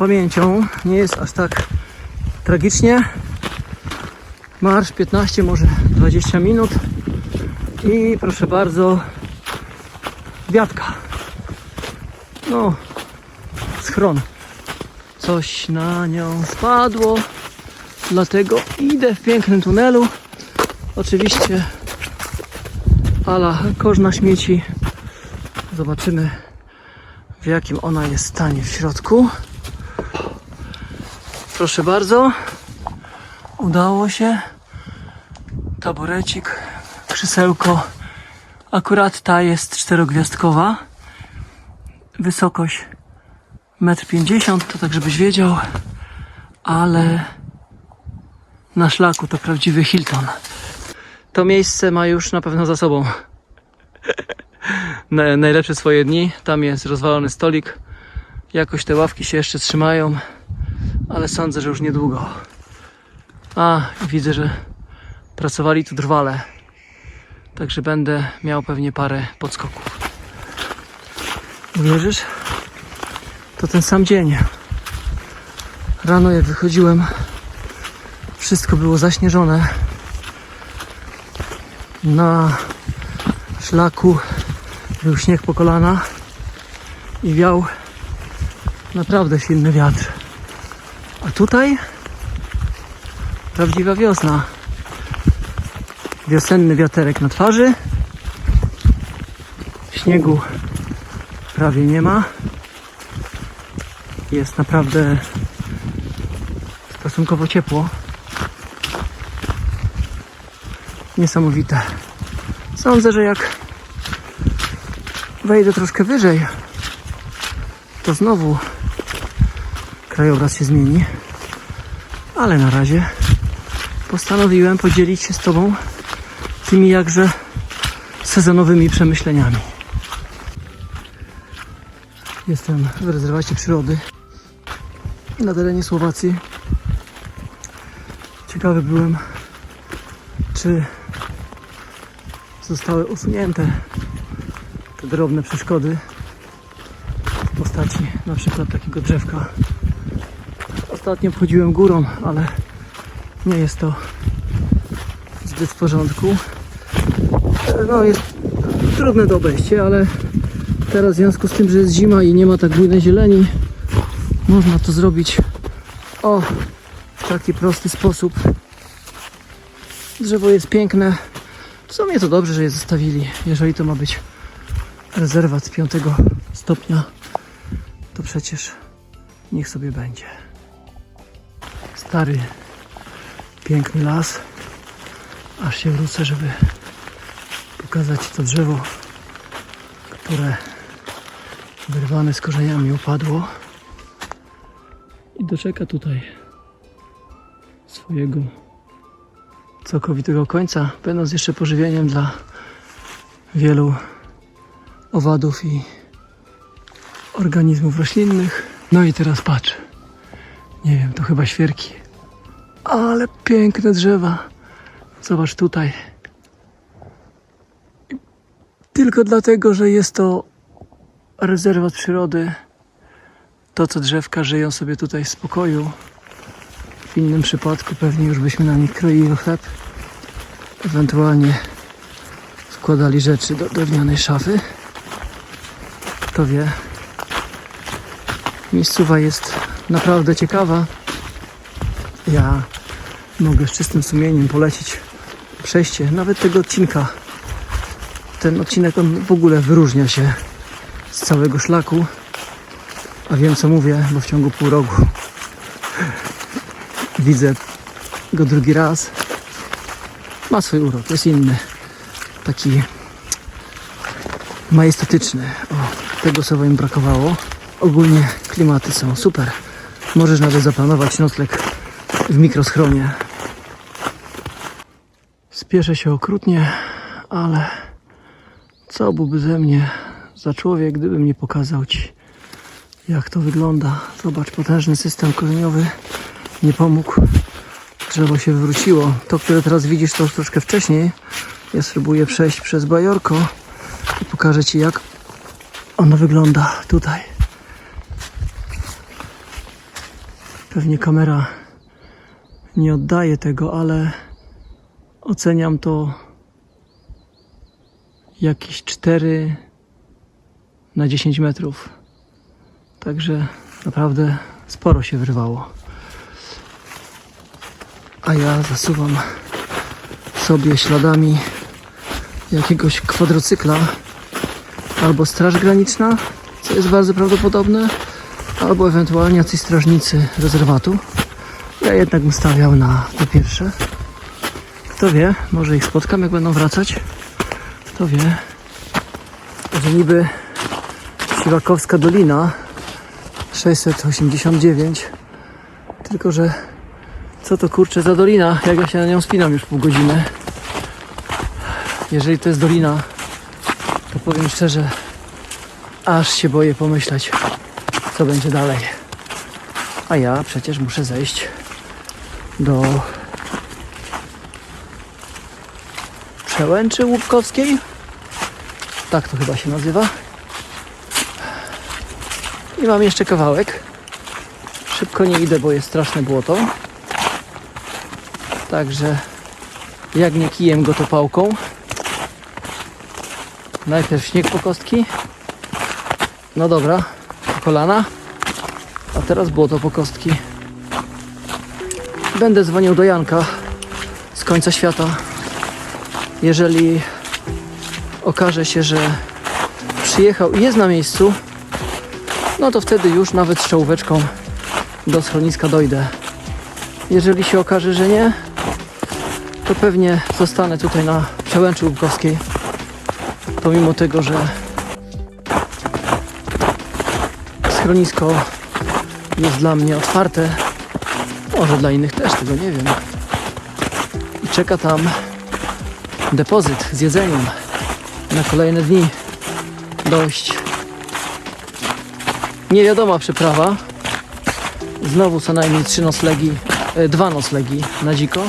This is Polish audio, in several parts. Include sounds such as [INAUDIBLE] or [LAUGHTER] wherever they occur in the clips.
pamięcią. Nie jest aż tak tragicznie. Marsz 15, może 20 minut. I proszę bardzo, wiatka. No, schron. Coś na nią spadło. Dlatego idę w pięknym tunelu. Oczywiście ala kosz śmieci. Zobaczymy w jakim ona jest stanie w środku. Proszę bardzo. Udało się. Taborecik, krzesełko. Akurat ta jest czterogwiazdkowa. Wysokość 1,50 m, to tak żebyś wiedział. Ale na szlaku to prawdziwy Hilton. To miejsce ma już na pewno za sobą [LAUGHS] na- najlepsze swoje dni. Tam jest rozwalony stolik. Jakoś te ławki się jeszcze trzymają, ale sądzę, że już niedługo. A, widzę, że pracowali tu drwale. Także będę miał pewnie parę podskoków. Uwierzysz? To ten sam dzień. Rano jak wychodziłem, wszystko było zaśnieżone. Na szlaku był śnieg po kolana i wiał naprawdę silny wiatr. A tutaj prawdziwa wiosna. Wiosenny wiaterek na twarzy. Śniegu prawie nie ma. Jest naprawdę stosunkowo ciepło. Niesamowite. Sądzę, że jak wejdę troszkę wyżej, to znowu krajobraz się zmieni. Ale na razie postanowiłem podzielić się z Tobą tymi jakże sezonowymi przemyśleniami. Jestem w rezerwacie przyrody na terenie Słowacji. Ciekawy byłem, czy zostały usunięte te drobne przeszkody w postaci na przykład takiego drzewka. Ostatnio wchodziłem górą, ale nie jest to zbyt w porządku. No jest trudne do obejścia, ale teraz w związku z tym, że jest zima i nie ma tak bujnej zieleni, można to zrobić o w taki prosty sposób. Drzewo jest piękne. W sumie to dobrze, że je zostawili. Jeżeli to ma być rezerwat piątego stopnia, to przecież niech sobie będzie. Stary, piękny las. Aż się wrócę, żeby pokazać to drzewo, które wyrwane z korzeniami upadło i doczeka tutaj swojego całkowitego końca, będąc jeszcze pożywieniem dla wielu owadów i organizmów roślinnych. No i teraz patrz. Nie wiem, to chyba świerki. Ale piękne drzewa. Zobacz tutaj. Tylko dlatego, że jest to rezerwat przyrody, to co drzewka żyją sobie tutaj w spokoju. W innym przypadku pewnie już byśmy na nich kroili chleb. Ewentualnie wkładali rzeczy do drewnianej szafy. Kto wie. Miejscowa jest naprawdę ciekawa. Ja mogę z czystym sumieniem polecić przejście nawet tego odcinka. Ten odcinek on w ogóle wyróżnia się z całego szlaku. A wiem co mówię, bo w ciągu pół roku [LAUGHS] widzę go drugi raz. Ma swój urok, jest inny. Taki majestatyczny. O, tego słowa im brakowało. Ogólnie klimaty są super. Możesz nawet zaplanować nocleg w mikroschronie. Spieszę się okrutnie, ale co byłby ze mnie za człowiek, gdybym nie pokazał Ci, jak to wygląda. Zobacz, potężny system korzeniowy nie pomógł. Drzewo się wywróciło. To, które teraz widzisz, to już troszkę wcześniej. Ja spróbuję przejść przez bajorko i pokażę Ci, jak ono wygląda tutaj. Pewnie kamera nie oddaje tego, ale oceniam to jakieś 4 na 10 metrów. Także naprawdę sporo się wyrwało. A ja zasuwam sobie śladami jakiegoś kwadrocykla albo Straż Graniczna, co jest bardzo prawdopodobne, albo ewentualnie jacyś strażnicy rezerwatu. Ja jednak bym stawiał na to pierwsze. Kto wie, może ich spotkam jak będą wracać. Kto wie, że niby Siłakowska Dolina 689 tylko, że co to kurczę za dolina, jak ja się na nią spinam już pół godziny. Jeżeli to jest dolina, to powiem szczerze, aż się boję pomyśleć, co będzie dalej. A ja przecież muszę zejść do Przełęczy Łupkowskiej. Tak to chyba się nazywa. I mam jeszcze kawałek. Szybko nie idę, bo jest straszne błoto. Także jak nie kijem, go to pałką. Najpierw śnieg po kostki. No dobra, po kolana. A teraz błoto po kostki. Będę dzwonił do Janka z końca świata. Jeżeli okaże się, że przyjechał i jest na miejscu, no to wtedy już nawet z czołóweczką do schroniska dojdę. Jeżeli się okaże, że nie, to pewnie zostanę tutaj na przełęczy Łubkowskiej. Pomimo tego, że schronisko jest dla mnie otwarte, może dla innych też, tego nie wiem. I czeka tam depozyt z jedzeniem na kolejne dni. Dość niewiadoma przyprawa. Znowu co najmniej trzy noclegi, e, dwa noclegi na dziko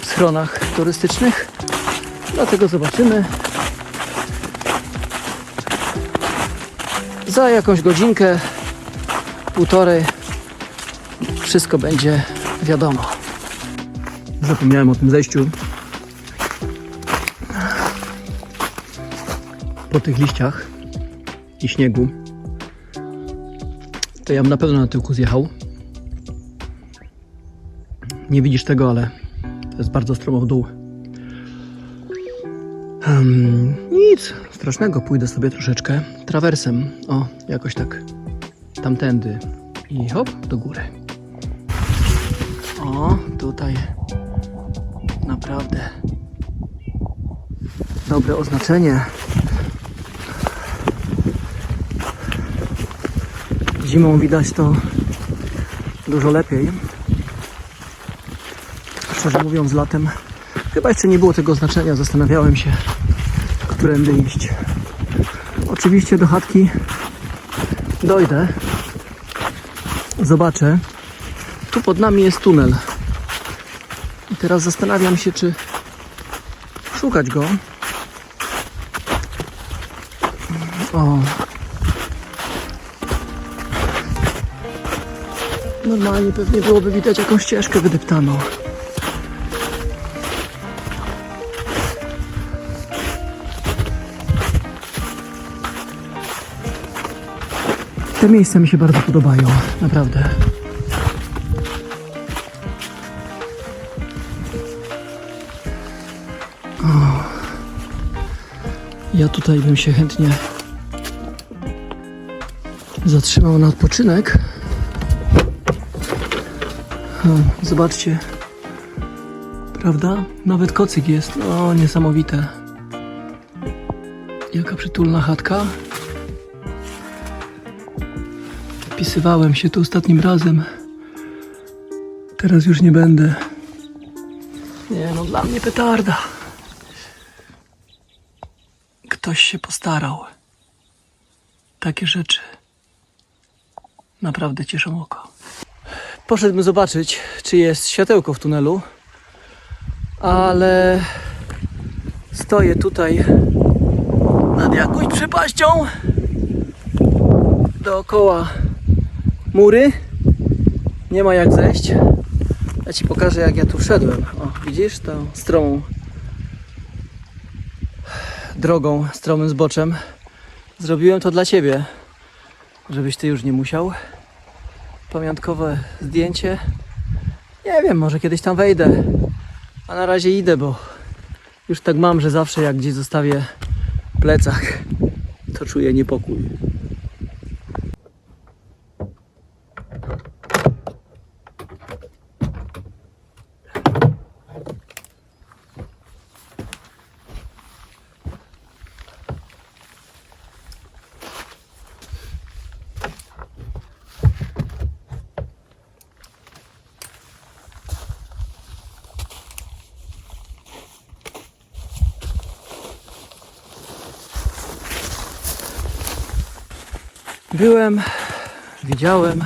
w schronach turystycznych. Dlatego zobaczymy. Za jakąś godzinkę, półtorej, wszystko będzie wiadomo. Zapomniałem o tym zejściu. Po tych liściach i śniegu, to ja bym na pewno na tyłku zjechał. Nie widzisz tego, ale to jest bardzo stromo w dół. Em, nic strasznego, pójdę sobie troszeczkę trawersem. O, jakoś tak tamtędy i hop, do góry. O, tutaj naprawdę dobre oznaczenie. Zimą widać to dużo lepiej. Szczerze mówiąc, latem chyba jeszcze nie było tego oznaczenia. Zastanawiałem się, którędy iść. Oczywiście do chatki dojdę. Zobaczę. Tu pod nami jest tunel. I teraz zastanawiam się, czy szukać go. O. Normalnie pewnie byłoby widać jakąś ścieżkę wydeptaną. Te miejsca mi się bardzo podobają, naprawdę. Ja tutaj bym się chętnie zatrzymał na odpoczynek. Zobaczcie. Prawda? Nawet kocyk jest. O, niesamowite. Jaka przytulna chatka. Wpisywałem się tu ostatnim razem. Teraz już nie będę. Nie no, dla mnie petarda. Ktoś się postarał. Takie rzeczy naprawdę cieszą oko. Poszedłbym zobaczyć, czy jest światełko w tunelu, ale stoję tutaj nad jakąś przepaścią. Dookoła mury Nie ma jak zejść. Ja ci pokażę jak ja tu wszedłem. O, widzisz tą stromą drogą, stromym zboczem. Zrobiłem to dla ciebie, żebyś ty już nie musiał. Pamiątkowe zdjęcie. Nie wiem, może kiedyś tam wejdę. A na razie idę, bo już tak mam, że zawsze jak gdzieś zostawię plecak, to czuję niepokój. Byłem, widziałem,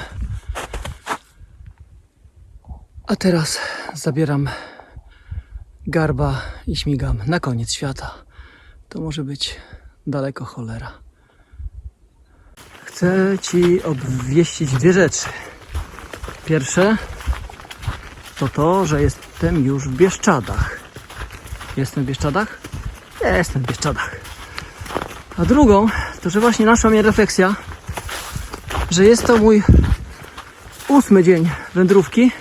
a teraz zabieram garba i śmigam na koniec świata. To może być daleko cholera. Chcę Ci obwieścić dwie rzeczy. Pierwsze to to, że jestem już w Bieszczadach. Jestem w Bieszczadach? Jestem w Bieszczadach. A drugą, to że właśnie naszła mnie refleksja, że jest to mój ósmy dzień wędrówki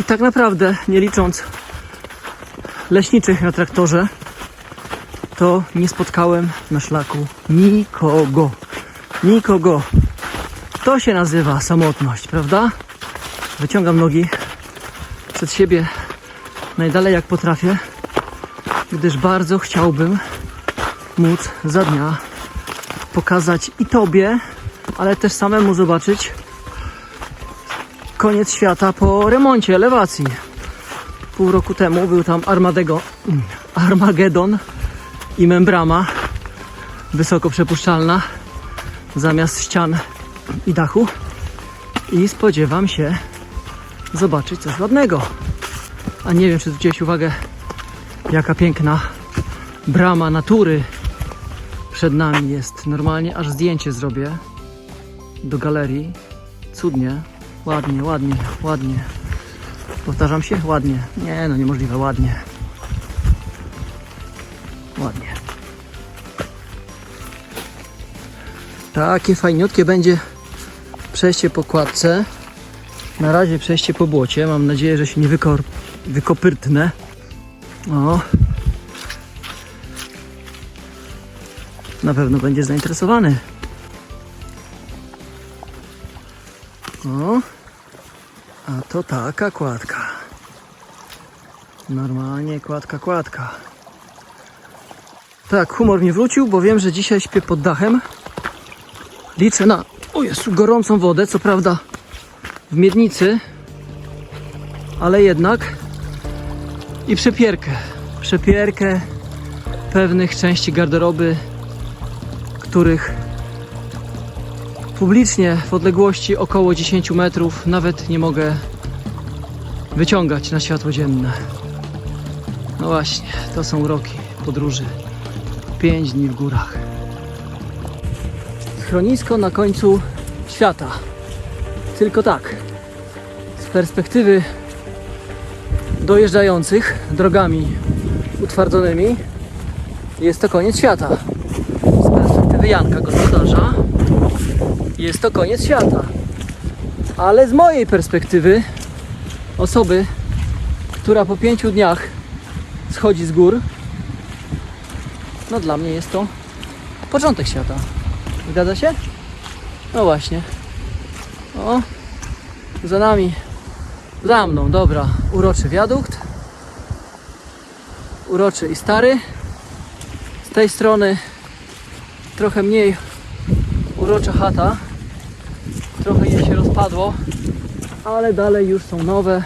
i tak naprawdę, nie licząc leśniczych na traktorze, to nie spotkałem na szlaku nikogo. Nikogo. To się nazywa samotność, prawda? Wyciągam nogi przed siebie najdalej jak potrafię, gdyż bardzo chciałbym móc za dnia pokazać i Tobie, ale też samemu zobaczyć koniec świata po remoncie elewacji. Pół roku temu był tam Armadego, Armagedon i membrama wysoko przepuszczalna zamiast ścian i dachu i spodziewam się zobaczyć coś ładnego. A nie wiem, czy zwróciłeś uwagę, jaka piękna brama natury przed nami jest. Normalnie aż zdjęcie zrobię do galerii. Cudnie, ładnie, ładnie, ładnie. Powtarzam się? Ładnie. Nie, no niemożliwe, ładnie. Ładnie. Takie fajniutkie będzie przejście po kładce. Na razie przejście po błocie. Mam nadzieję, że się nie wykor- wykopyrtnę. O, na pewno będzie zainteresowany. To taka kładka. Normalnie kładka, kładka. Tak, humor mi wrócił, bo wiem, że dzisiaj śpię pod dachem. Liczę na, o Jezu, gorącą wodę, co prawda w miednicy, ale jednak i przepierkę. Przepierkę pewnych części garderoby, których publicznie w odległości około 10 metrów nawet nie mogę wyciągać na światło dzienne. No właśnie, to są uroki podróży. 5 dni w górach. Schronisko na końcu świata. Tylko tak, z perspektywy dojeżdżających drogami utwardzonymi jest to koniec świata. Z perspektywy Janka, gospodarza, jest to koniec świata. Ale z mojej perspektywy, osoby, która po pięciu dniach schodzi z gór, no dla mnie jest to początek świata. Zgadza się? No właśnie. O, za nami, za mną, dobra, uroczy wiadukt. Uroczy i stary. Z tej strony trochę mniej urocza chata. Trochę jej się rozpadło, ale dalej już są nowe.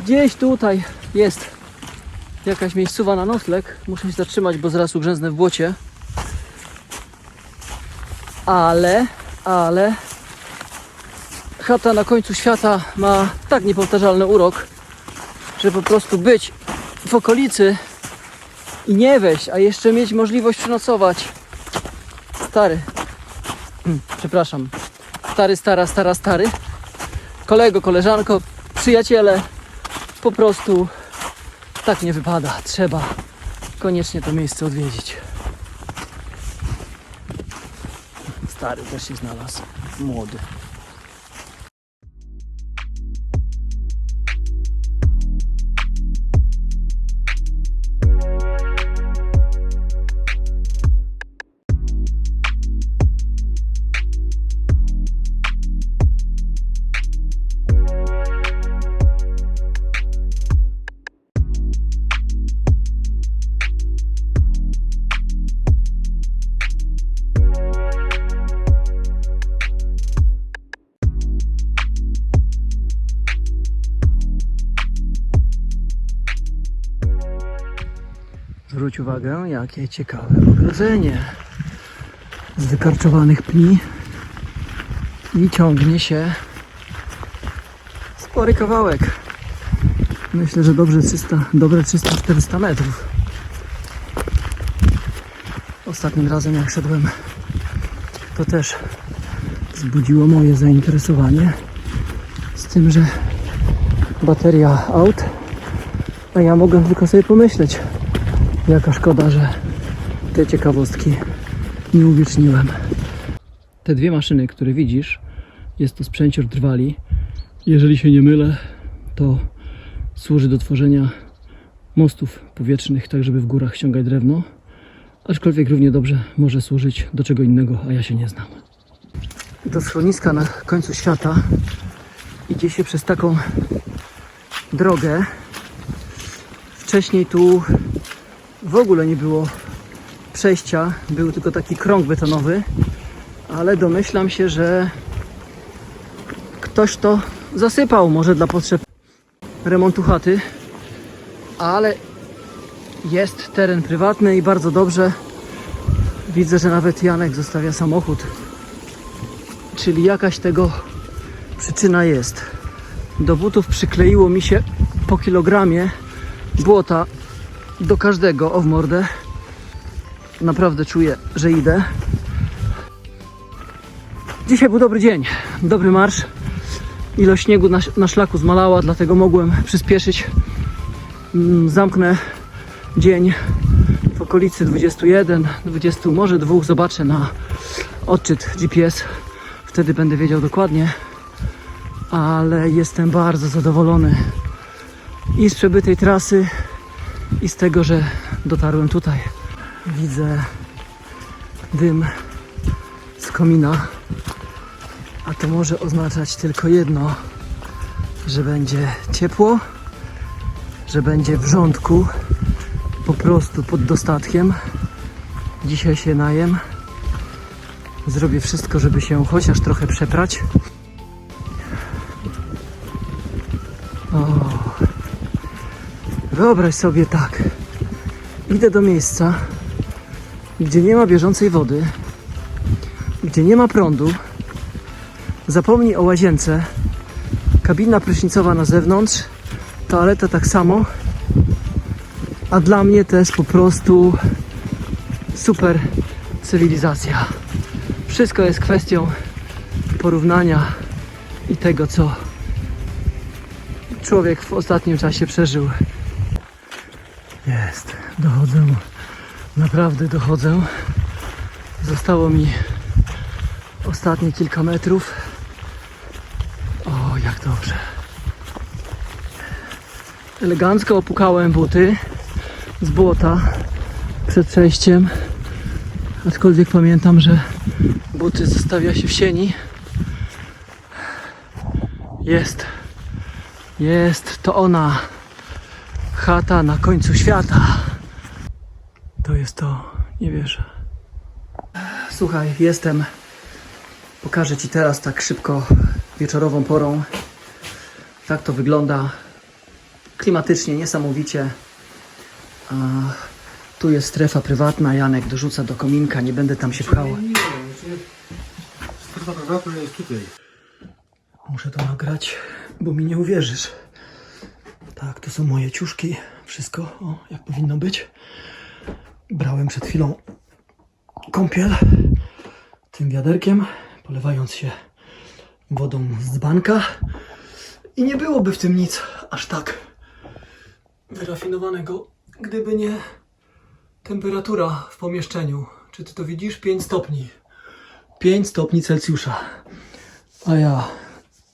Gdzieś tutaj jest jakaś miejscowa na nocleg. Muszę się zatrzymać, bo zaraz ugrzęznę w błocie. Ale, ale chata na końcu świata ma tak niepowtarzalny urok, że po prostu być w okolicy i nie wejść, a jeszcze mieć możliwość przenocować. Stary, Hmm, przepraszam, stary, stara, stara, stary, kolego, koleżanko, przyjaciele, po prostu tak nie wypada. Trzeba koniecznie to miejsce odwiedzić. Stary też się znalazł. Młody. Zwróć uwagę, jakie ciekawe ogrodzenie z wykarczowanych pni i ciągnie się spory kawałek. Myślę, że dobrze 300, dobre 300-400 metrów. Ostatnim razem jak szedłem, to też wzbudziło moje zainteresowanie. Z tym, że bateria aut, a ja mogę tylko sobie pomyśleć, Jaka szkoda, że te ciekawostki nie uwieczniłem. Te dwie maszyny, które widzisz, jest to sprzęcior trwali. Jeżeli się nie mylę, to służy do tworzenia mostów powietrznych, tak żeby w górach ściągać drewno. Aczkolwiek równie dobrze może służyć do czego innego, a ja się nie znam. Do schroniska na końcu świata idzie się przez taką drogę. Wcześniej tu w ogóle nie było przejścia, był tylko taki krąg betonowy, ale domyślam się, że ktoś to zasypał, może dla potrzeb remontu chaty, ale jest teren prywatny i bardzo dobrze. Widzę, że nawet Janek zostawia samochód, czyli jakaś tego przyczyna jest. Do butów przykleiło mi się po kilogramie błota do każdego o w mordę. Naprawdę czuję, że idę. Dzisiaj był dobry dzień, dobry marsz. Ilość śniegu na, na szlaku zmalała, dlatego mogłem przyspieszyć. Mm, Zamknę dzień w okolicy 21, 20, może dwóch. Zobaczę na odczyt GPS. Wtedy będę wiedział dokładnie. Ale jestem bardzo zadowolony i z przebytej trasy, i z tego, że dotarłem tutaj. Widzę dym z komina, a to może oznaczać tylko jedno, że będzie ciepło, że będzie w rządku, po prostu pod dostatkiem. Dzisiaj się najem. Zrobię wszystko, żeby się chociaż trochę przeprać. Wyobraź sobie tak. Idę do miejsca, gdzie nie ma bieżącej wody, gdzie nie ma prądu. Zapomnij o łazience. Kabina prysznicowa na zewnątrz, toaleta tak samo. A dla mnie to jest po prostu super cywilizacja. Wszystko jest kwestią porównania i tego, co człowiek w ostatnim czasie przeżył. Jest, dochodzę. Naprawdę dochodzę. Zostało mi ostatnie kilka metrów. O, jak dobrze. Elegancko opukałem buty z błota przed przejściem. Aczkolwiek pamiętam, że buty zostawia się w sieni. Jest. Jest to ona. Chata na końcu świata. To jest to, nie wierzę. Słuchaj, jestem. Pokażę Ci teraz tak szybko, wieczorową porą. Tak to wygląda. Klimatycznie, niesamowicie. A tu jest strefa prywatna. Janek dorzuca do kominka. Nie będę tam się pchał. Strefa prywatna jest tutaj. Muszę to nagrać, bo mi nie uwierzysz. Tak, to są moje ciuszki. Wszystko, o, jak powinno być. Brałem przed chwilą kąpiel tym wiaderkiem, polewając się wodą z dzbanka. I nie byłoby w tym nic aż tak wyrafinowanego, gdyby nie temperatura w pomieszczeniu. Czy ty to widzisz? 5 stopni. 5 stopni Celsjusza. A ja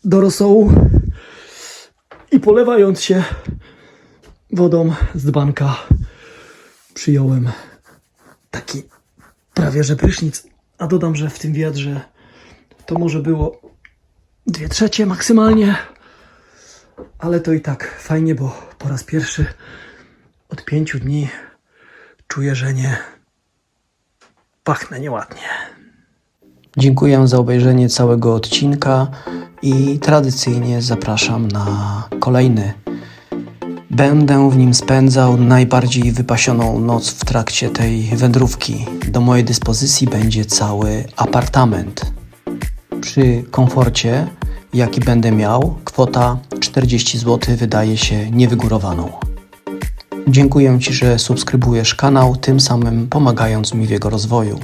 do rosołu i polewając się wodą z dzbanka przyjąłem taki prawie że prysznic. A dodam, że w tym wiatrze to może było dwie trzecie maksymalnie. Ale to i tak fajnie, bo po raz pierwszy od pięciu dni czuję, że nie pachnę nieładnie. Dziękuję za obejrzenie całego odcinka i tradycyjnie zapraszam na kolejny. Będę w nim spędzał najbardziej wypasioną noc w trakcie tej wędrówki. Do mojej dyspozycji będzie cały apartament. Przy komforcie, jaki będę miał, kwota 40 zł wydaje się niewygórowaną. Dziękuję Ci, że subskrybujesz kanał, tym samym pomagając mi w jego rozwoju.